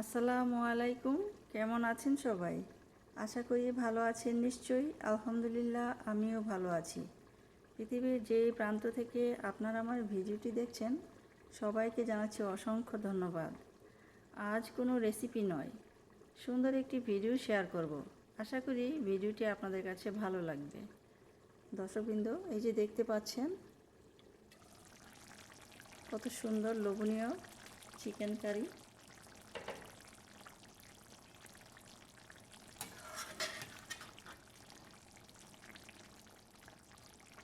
আসসালামু আলাইকুম। কেমন আছেন সবাই? আশা করি ভালো আছেন নিশ্চয়ই। আলহামদুলিল্লাহ, আমিও ভালো আছি। পৃথিবীর যে প্রান্ত থেকে আপনারা আমার ভিডিওটি দেখছেন, সবাইকে জানাচ্ছি অসংখ্য ধন্যবাদ। আজ কোনো রেসিপি নয়, সুন্দর একটি ভিডিও শেয়ার করব। আশা করি ভিডিওটি আপনাদের কাছে ভালো লাগবে। দর্শকবৃন্দ, এই যে দেখতে পাচ্ছেন, কত সুন্দর লোভনীয় চিকেন কারি।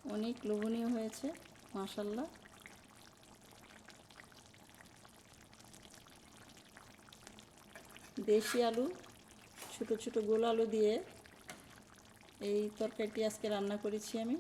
অনেক লোভনীয় হয়েছে মাশাল্লাহ দেশি আলু, ছোট ছোট গোল আলু দিয়ে এই তরকারিটি আজকে রান্না করেছি আমি।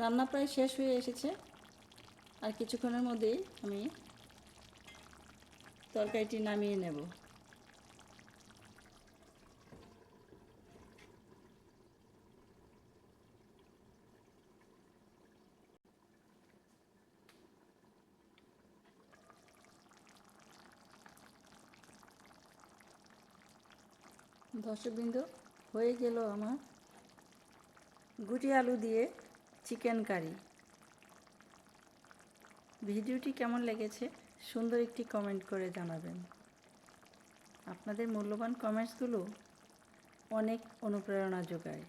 রান্না প্রায় শেষ হয়ে এসেছে। আর কিছুক্ষণের মধ্যেই আমি তরকারিটি নামিয়ে নেব। দর্শকবৃন্দ, হয়ে গেল আমার গুটি আলু দিয়ে চিকেন কারি। ভিডিওটি কেমন লেগেছে সুন্দর একটি কমেন্ট করে জানাবেন। আপনাদের মূল্যবান কমেন্টসগুলো অনেক অনুপ্রেরণা যোগায়।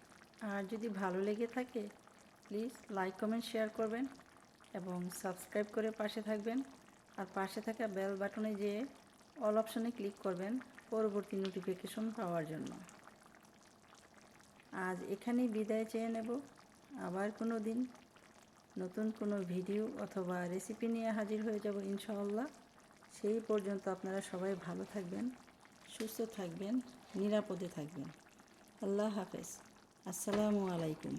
আর যদি ভালো লেগে থাকে, প্লিজ লাইক, কমেন্ট, শেয়ার করবেন এবং সাবস্ক্রাইব করে পাশে থাকবেন। আর পাশে থাকা বেল বাটনে যেয়ে অল অপশনে ক্লিক করবেন পরবর্তী নোটিফিকেশন পাওয়ার জন্য। আজ এখানেই বিদায় চেয়ে নেব। আবার কোনো দিন নতুন কোনো ভিডিও অথবা রেসিপি নিয়ে হাজির হয়ে যাব ইনশাআল্লাহ। সেই পর্যন্ত আপনারা সবাই ভালো থাকবেন, সুস্থ থাকবেন, নিরাপদে থাকবেন। আল্লাহ হাফেজ। আসসালামু আলাইকুম।